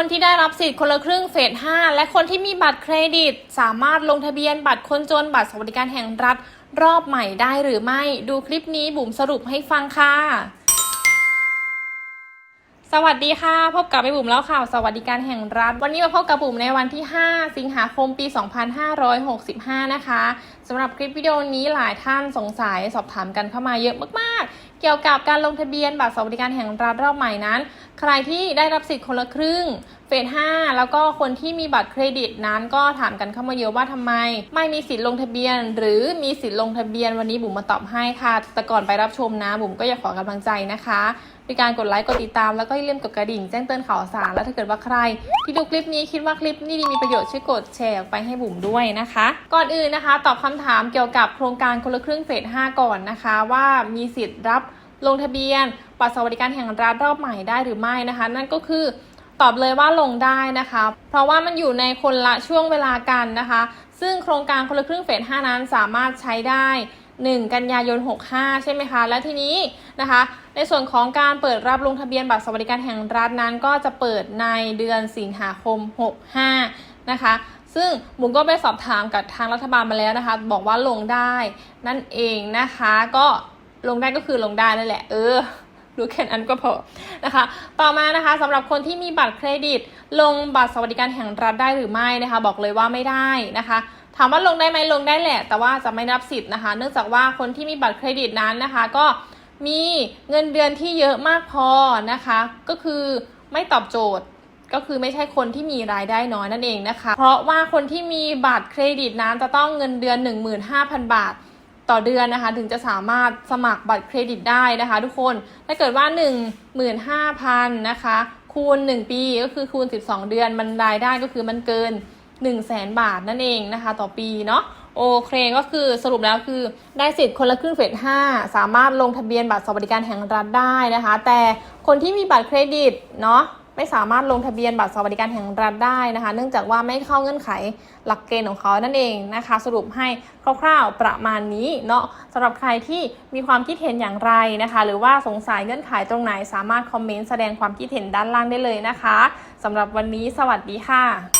คนที่ได้รับสิทธิ์คนละครึ่งเฟส 5 และคนที่มีบัตรเครดิต สามารถลงทะเบียนบัตรคนจนบัตรสวัสดิการแห่งรัฐ รอบใหม่ได้หรือไม่ดูคลิปนี้บุ๋มสรุปให้ฟังค่ะ สวัสดีค่ะ พบกับไปบุ๋มแล้วข่าวสวัสดิการแห่งรัฐ วันนี้มาพบกับบุ๋มในวันที่ 5 สิงหาคมปี 2565 นะคะสำหรับคลิปวิดีโอนี้หลายท่านสงสัยสอบถามกันเข้ามาเยอะมากๆ เกี่ยวกับการลงทะเบียนบัตรสวัสดิการแห่งรัฐรอบใหม่นั้น ใครที่ได้รับสิทธิ์คนละครึ่งเฟส5แล้วก็คนที่มีบัตรเครดิตนั้นก็ถามกันเข้ามาเยอะว่าทำไม ไม่มีสิทธิ์ลงทะเบียน หรือมีสิทธิ์ลงทะเบียนวันนี้บุ๋มมาตอบให้ค่ะ แต่ก่อนไปรับชมนะบุ๋มก็อยากขอกำลังใจนะคะด้วยการกดไลค์กดติดตามแล้วก็อย่าลืมกดกระดิ่งแจ้งเตือนข่าวสาร แล้วถ้าเกิดว่าใคร ที่ดูคลิปนี้คิดว่าคลิปนี้ดีมีประโยชน์ช่วยกดแชร์ออกไปให้บุ๋มด้วยนะคะ ก่อนอื่นนะคะ ตอบคำถามเกี่ยวกับโครงการคนละครึ่งเฟส5ก่อนนะคะ ว่ามีสิทธิ์รับ ลงทะเบียนบัตรสวัสดิการแห่งรัฐรอบใหม่ได้หรือไม่นะคะ นั่นก็คือตอบเลยว่าลงได้นะคะ เพราะว่ามันอยู่ในคนละช่วงเวลากันนะคะ ซึ่งโครงการคนละครึ่งเฟส 5 นั้นสามารถใช้ได้ 1 กันยายน 65 ใช่ไหมคะ และทีนี้นะคะ ในส่วนของการเปิดรับลงทะเบียนบัตรสวัสดิการแห่งรัฐนั้น ก็จะเปิดในเดือนสิงหาคม 65 นะคะ ซึ่งบุ๋มก็ไปสอบถามกับทางรัฐบาลมาแล้วนะคะ บอกว่าลงได้นั่นเองนะคะ ก็ ลงได้ก็คือลงได้นั่นแหละ เออรู้แค่นั้นก็พอนะคะ ต่อมานะคะสำหรับคนที่มีบัตรเครดิต ลงบัตรสวัสดิการแห่งรัฐได้หรือไม่นะคะ บอกเลยว่าไม่ได้นะคะถามว่าลงได้ไหมลงได้แหละ แต่ว่าจะไม่รับสิทธิ์นะคะ เนื่องจากว่าคนที่มีบัตรเครดิตนั้นนะคะ ก็มีเงินเดือนที่เยอะมากพอนะคะ ก็คือไม่ตอบโจทย์ก็คือไม่ใช่คนที่มีรายได้น้อยนั่นเองนะคะ เพราะว่าคนที่มีบัตรเครดิตนั้นจะต้องเงินเดือน 15,000 บาท ต่อเดือนนะคะ ถึงจะสามารถสมัครบัตรเครดิตได้นะคะ ทุกคน ถ้าเกิดว่า 15,000 นะคะ คูณ 1 ปีก็คือคูณ 12 เดือน มันรายได้ก็คือมันเกิน 1 0 0 0 0แสนบาทนั่นเองนะคะ ต่อปีเนาะโอเคก็คือสรุปแล้วคือได้สิทธิ์คนละครึ่งเฟส5สามารถลงทะเบียนบัตรสวัสดิการแห่งรัฐได้นะคะ แต่คนที่มีบัตรเครดิตเนาะ ไม่สามารถลงทะเบียนบัตรสวัสดิการแห่งรัฐได้นะคะ เนื่องจากว่าไม่เข้าเงื่อนไขหลักเกณฑ์ของเขานั่นเองนะคะ สรุปให้คร่าวๆประมาณนี้เนาะสำหรับใครที่มีความคิดเห็นอย่างไรนะคะ หรือว่าสงสัยเงื่อนไขตรงไหนสามารถคอมเมนต์แสดงความคิดเห็นด้านล่างได้เลยนะคะสำหรับวันนี้สวัสดีค่ะ